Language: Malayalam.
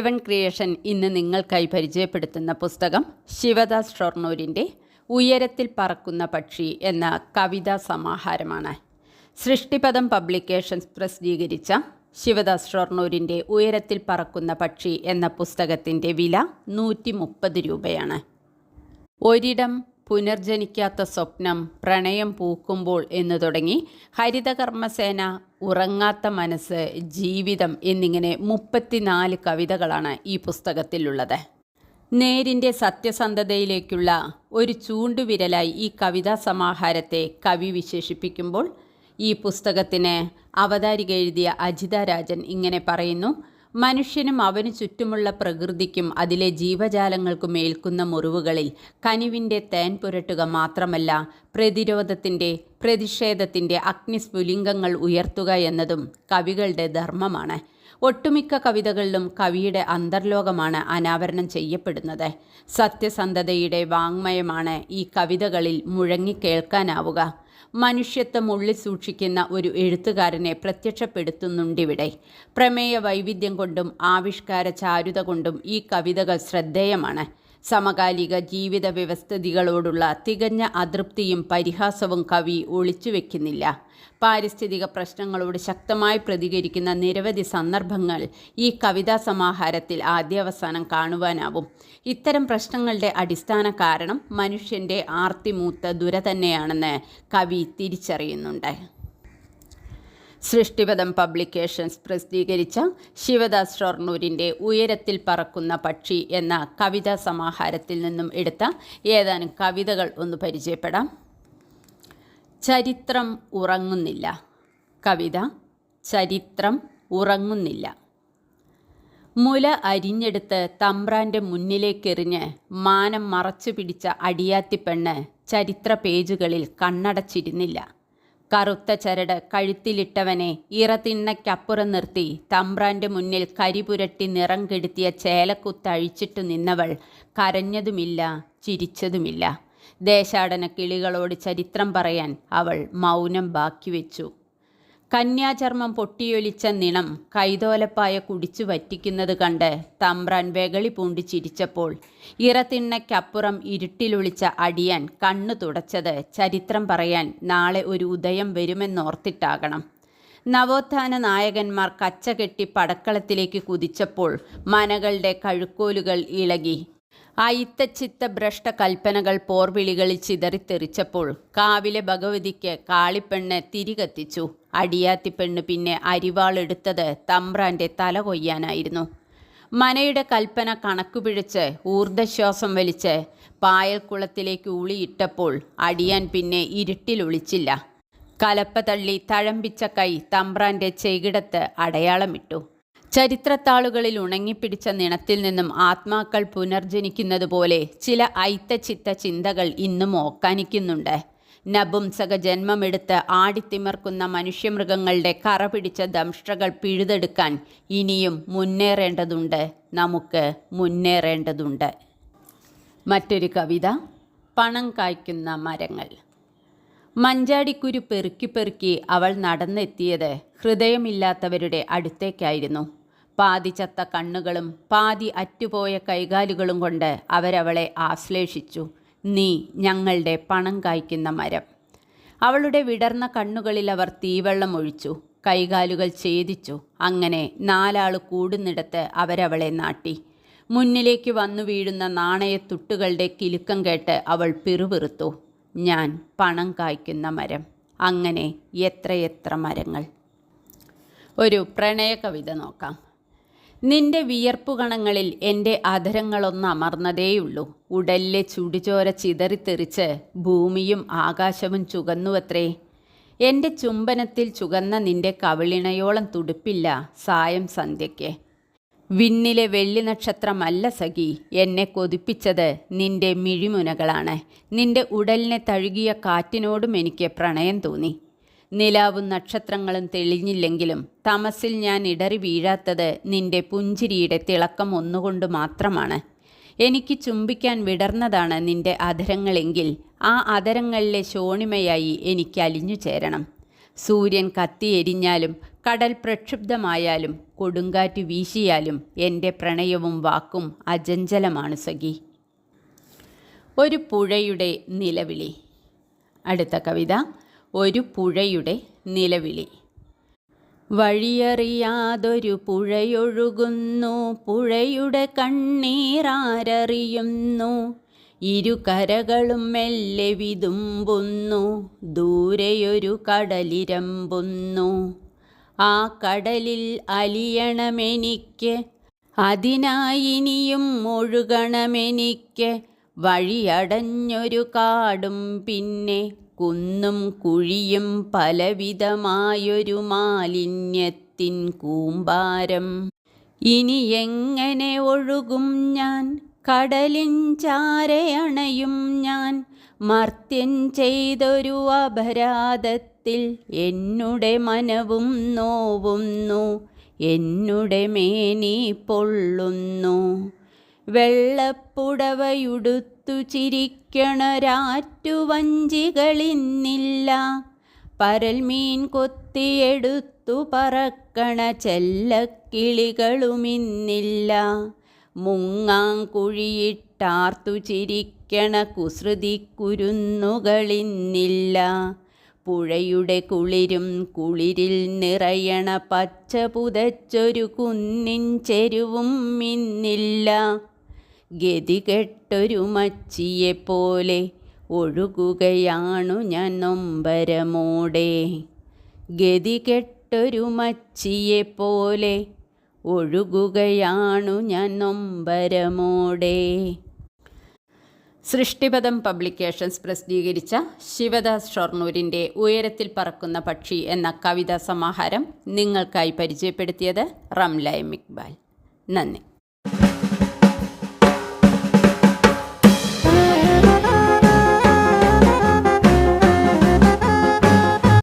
വൺ ക്രിയേഷൻ ഇന്ന് നിങ്ങൾക്കായി പരിചയപ്പെടുത്തുന്ന പുസ്തകം ശിവദാസ് ഷൊർണൂരിന്റെ ഉയരത്തിൽ പറക്കുന്ന പക്ഷി എന്ന കവിതാ സമാഹാരമാണ്. സൃഷ്ടിപദം പബ്ലിക്കേഷൻസ് പ്രസിദ്ധീകരിച്ച ശിവദാസ് ഷൊർണൂരിന്റെ ഉയരത്തിൽ പറക്കുന്ന പക്ഷി എന്ന പുസ്തകത്തിന്റെ വില നൂറ്റി രൂപയാണ്. ഒരിടം പുനർജനിക്കാത്ത സ്വപ്നം പ്രണയം പൂക്കുമ്പോൾ എന്ന് തുടങ്ങി ഹരിതകർമ്മസേന ഉറങ്ങാത്ത മനസ്സ് ജീവിതം എന്നിങ്ങനെ മുപ്പത്തിനാല് കവിതകളാണ് ഈ പുസ്തകത്തിലുള്ളത്. നേരിന്റെ സത്യസന്ധതയിലേക്കുള്ള ഒരു ചൂണ്ടുവിരലായി ഈ കവിതാ സമാഹാരത്തെ കവി വിശേഷിപ്പിക്കുമ്പോൾ ഈ പുസ്തകത്തിന് അവതാരിക എഴുതിയ അജിത രാജൻ ഇങ്ങനെ പറയുന്നു മനുഷ്യനും അവനു ചുറ്റുമുള്ള പ്രകൃതിക്കും അതിലെ ജീവജാലങ്ങൾക്കും ഏൽക്കുന്ന മുറിവുകളിൽ കനിവിന്റെ തേൻ പുരട്ടുക മാത്രമല്ല പ്രതിരോധത്തിന്റെ പ്രതിഷേധത്തിന്റെ അഗ്നിസ്ഫുലിംഗങ്ങൾ ഉയർത്തുക എന്നതും കവികളുടെ ധർമ്മമാണ്. ഒട്ടുമിക്ക കവിതകളിലും കവിയുടെ അന്തർലോകമാണ് അനാവരണം ചെയ്യപ്പെടുന്നത്. സത്യസന്ധതയുടെ വാങ്മയമാണ് ഈ കവിതകളിൽ മുഴങ്ങിക്കേൾക്കാനാവുക മനുഷ്യത്വം ഉള്ളിൽ സൂക്ഷിക്കുന്ന ഒരു എഴുത്തുകാരനെ പ്രത്യക്ഷപ്പെടുത്തുന്നുണ്ടിവിടെ. പ്രമേയ വൈവിധ്യം കൊണ്ടും ആവിഷ്കാര ചാരുത കൊണ്ടും ഈ കവിതകൾ ശ്രദ്ധേയമാണ്. സമകാലിക ജീവിത വ്യവസ്ഥിതികളോടുള്ള തികഞ്ഞ അതൃപ്തിയും പരിഹാസവും കവി ഒളിച്ചു വെക്കുന്നില്ല പാരിസ്ഥിതിക പ്രശ്നങ്ങളോട് ശക്തമായി പ്രതികരിക്കുന്ന നിരവധി സന്ദർഭങ്ങൾ ഈ കവിതാ സമാഹാരത്തിൽ ആദ്യാവസാനം കാണുവാനാവും. ഇത്തരം പ്രശ്നങ്ങളുടെ അടിസ്ഥാന കാരണം മനുഷ്യന്റെ ആർത്തിമൂത്ത ദുര തന്നെയാണെന്ന് കവി തിരിച്ചറിയുന്നുണ്ട്. സൃഷ്ടിപദം പബ്ലിക്കേഷൻസ് പ്രസിദ്ധീകരിച്ച ശിവദാസ് ഷൊർണൂരിന്റെ ഉയരത്തിൽ പറക്കുന്ന പക്ഷി എന്ന കവിതാ സമാഹാരത്തിൽ നിന്നും എടുത്ത ഏതാനും കവിതകൾ ഒന്ന് പരിചയപ്പെടാം. ചരിത്രം ഉറങ്ങുന്നില്ല. കവിത ചരിത്രം ഉറങ്ങുന്നില്ല. മുല അരിഞ്ഞെടുത്ത് തമ്പ്രാന്റെ മുന്നിലേക്കെറിഞ്ഞ് മാനം മറച്ചു പിടിച്ച അടിയാത്തിപ്പെണ്ണ് ചരിത്ര പേജുകളിൽ കണ്ണടച്ചിരുന്നില്ല. കറുത്ത ചരട് കഴുത്തിലിട്ടവനെ ഇറതിണ്ണയ്ക്കപ്പുറം നിർത്തി തമ്പ്രാന്റെ മുന്നിൽ കരിപുരട്ടി നിറം കെടുത്തിയ ചേലക്കുത്തഴിച്ചിട്ടു നിന്നവൾ കരഞ്ഞതുമില്ല ചിരിച്ചതുമില്ല. ദേശാടന കിളികളോട് ചരിത്രം പറയാൻ അവൾ മൗനം ബാക്കി വെച്ചു. കന്യാചർമ്മം പൊട്ടിയൊലിച്ച നിണം കൈതോലപ്പായ കുടിച്ചു വറ്റിക്കുന്നത് കണ്ട് തമ്പ്രാൻ വെകളി പൂണ്ടി ചിരിച്ചപ്പോൾ ഇറത്തിണ്ണയ്ക്കപ്പുറം ഇരുട്ടിലൊളിച്ച അടിയാൻ കണ്ണു തുടച്ചത് ചരിത്രം പറയാൻ നാളെ ഒരു ഉദയം വരുമെന്നോർത്തിട്ടാകണം. നവോത്ഥാന നായകന്മാർ കച്ചകെട്ടി പടക്കളത്തിലേക്ക് കുതിച്ചപ്പോൾ മനകളുടെ കഴുക്കോലുകൾ ഇളകി അയിത്തച്ചിത്ത ഭ്രഷ്ട കൽപ്പനകൾ പോർവിളികളിൽ ചിതറിത്തെറിച്ചപ്പോൾ കാവിലെ ഭഗവതിക്ക് കാളിപ്പെണ്ണ് തിരികത്തിച്ചു. അടിയാത്തിപ്പെണ്ണ് പിന്നെ അരിവാളെടുത്തത് തമ്പ്രാന്റെ തല കൊയ്യാനായിരുന്നു. മനയുടെ കൽപ്പന കണക്കുപിഴച്ച് ഊർദ്ധശ്വാസം വലിച്ച് പായൽക്കുളത്തിലേക്ക് ഉളിയിട്ടപ്പോൾ അടിയാൻ പിന്നെ ഇരുട്ടിലൊളിച്ചില്ല കലപ്പ തള്ളി തഴമ്പിച്ച കൈ തമ്പ്രാന്റെ ചെകിടത്ത് അടയാളമിട്ടു. ചരിത്രത്താളുകളിൽ ഉണങ്ങിപ്പിടിച്ച നിണത്തിൽ നിന്നും ആത്മാക്കൾ പുനർജനിക്കുന്നത് പോലെ ചില ഐത്തച്ചിത്ത ചിന്തകൾ ഇന്നും ഓക്കാനിക്കുന്നുണ്ട്. നപുംസക ജന്മമെടുത്ത് ആടിത്തിമർക്കുന്ന മനുഷ്യമൃഗങ്ങളുടെ കറ പിടിച്ച ദംഷ്ട്രകൾ പിഴുതെടുക്കാൻ ഇനിയും മുന്നേറേണ്ടതുണ്ട്. നമുക്ക് മുന്നേറേണ്ടതുണ്ട്. മറ്റൊരു കവിത പണം കായ്ക്കുന്ന മരങ്ങൾ. മഞ്ചാടിക്കുരു പെറുക്കി പെറുക്കി അവൾ നടന്നെത്തിയത് ഹൃദയമില്ലാത്തവരുടെ അടുത്തേക്കായിരുന്നു. പാതി ചത്ത കണ്ണുകളും പാതി അറ്റുപോയ കൈകാലുകളും കൊണ്ട് അവരവളെ ആശ്ലേഷിച്ചു. നീ ഞങ്ങളുടെ പണം കായ്ക്കുന്ന മരം. അവളുടെ വിടർന്ന കണ്ണുകളിൽ അവർ തീവെള്ളം ഒഴിച്ചു. കൈകാലുകൾ ഛേദിച്ചു. അങ്ങനെ നാലാൾ കൂടുന്നിടത്ത് അവരവളെ നാട്ടി. മുന്നിലേക്ക് വന്നു വീഴുന്ന നാണയത്തുട്ടുകളുടെ കിലുക്കം കേട്ട് അവൾ പിറുപിറുത്തു. ഞാൻ പണം കായ്ക്കുന്ന മരം. അങ്ങനെ എത്രയെത്ര മരങ്ങൾ? ഒരു പ്രണയ കവിത നോക്കാം. നിന്റെ വിയർപ്പുകണങ്ങളിൽ എന്റെ അധരങ്ങളൊന്ന് അമർന്നതേയുള്ളൂ. ഉടലിലെ ചുടിചോര ചിതറിത്തെറിച്ച് ഭൂമിയും ആകാശവും ചുകന്നുവത്രേ. എന്റെ ചുംബനത്തിൽ ചുകന്ന നിന്റെ കവിളിണയോളം തുടുപ്പില്ല സായം സന്ധ്യയ്ക്ക്. വിണ്ണിലെ വെള്ളി നക്ഷത്രമല്ല സഖി എന്നെ കൊതിപ്പിച്ചത് നിന്റെ മിഴിമുനകളാണ്. നിന്റെ ഉടലിനെ തഴുകിയ കാറ്റിനോടും എനിക്ക് പ്രണയം തോന്നി. നിലാവും നക്ഷത്രങ്ങളും തെളിഞ്ഞില്ലെങ്കിലും തമസിൽ ഞാൻ ഇടറി വീഴാത്തത് നിന്റെ പുഞ്ചിരിയുടെ തിളക്കം ഒന്നുകൊണ്ട് മാത്രമാണ്. എനിക്ക് ചുംബിക്കാൻ വിടർന്നതാണ് നിന്റെ അധരങ്ങളെങ്കിൽ ആ അധരങ്ങളിലെ ശോണിമയായി എനിക്ക് അലിഞ്ഞു ചേരണം. സൂര്യൻ കത്തിയെരിഞ്ഞാലും കടൽ പ്രക്ഷുബ്ധമായാലും കൊടുങ്കാറ്റ് വീശിയാലും എന്റെ പ്രണയവും വാക്കും അജഞ്ചലമാണ് സഖി. ഒരു പുഴയുടെ നിലവിളി. അടുത്ത കവിത. ഒരു പുഴയുടെ നിലവിളി. വഴിയറിയാതൊരു പുഴയൊഴുകുന്നു പുഴയുടെ കണ്ണീറാരറിയുന്നു ഇരുകരകളും മെല്ലെ വിതുമ്പുന്നു ദൂരെയൊരു കടലിരമ്പുന്നു. ആ കടലിൽ അലിയണമെനിക്ക് അതിനായിനിയും ഒഴുകണമെനിക്ക്. വഴിയടഞ്ഞൊരു കാടും പിന്നെ കുന്നും കുഴിയും പലവിധമായൊരു മാലിന്യത്തിൻ കൂമ്പാരം. ഇനി എങ്ങനെ ഒഴുകും ഞാൻ? കടലിൻ ചാരയണയും ഞാൻ. മർത്യൻ ചെയ്തൊരു അപരാധത്തിൽ എന്നുടെ മനവും നോവുന്നു. എന്നുടെ മേനി പൊള്ളുന്നു. വെള്ളപ്പുടവയുടുത്തു ചിരിക്കണൊരാറ്റുവഞ്ചികളിന്നില്ല പരൽമീൻ കൊത്തിയെടുത്തു പറക്കണ ചെല്ലക്കിളികളുമിന്നില്ല. മുങ്ങാങ്കുഴിയിട്ടാർത്തു ചിരിക്കണ കുസൃതി കുരുന്നുകളിന്നില്ല പുഴയുടെ കുളിരും കുളിരിൽ നിറയണ പച്ച പുതച്ചൊരു കുന്നിൻ ചെരുവും ഇന്നില്ല ഗതികെട്ടൊരു മച്ചിയെപ്പോലെ ഒഴുകുകയാണു ഞാൻ നൊമ്പരമോടെ. ഗതികെട്ടൊരു മച്ചിയെപ്പോലെ ഒഴുകുകയാണു ഞാൻ നൊമ്പരമോടെ. സൃഷ്ടിപദം പബ്ലിക്കേഷൻസ് പ്രസിദ്ധീകരിച്ച ശിവദാസ് ഷൊർണൂരിന്റെ ഉയരത്തിൽ പറക്കുന്ന പക്ഷി എന്ന കവിതാ സമാഹാരം നിങ്ങൾക്കായി പരിചയപ്പെടുത്തിയത് റംലൈ ഇക്ബാൽ. നന്ദി.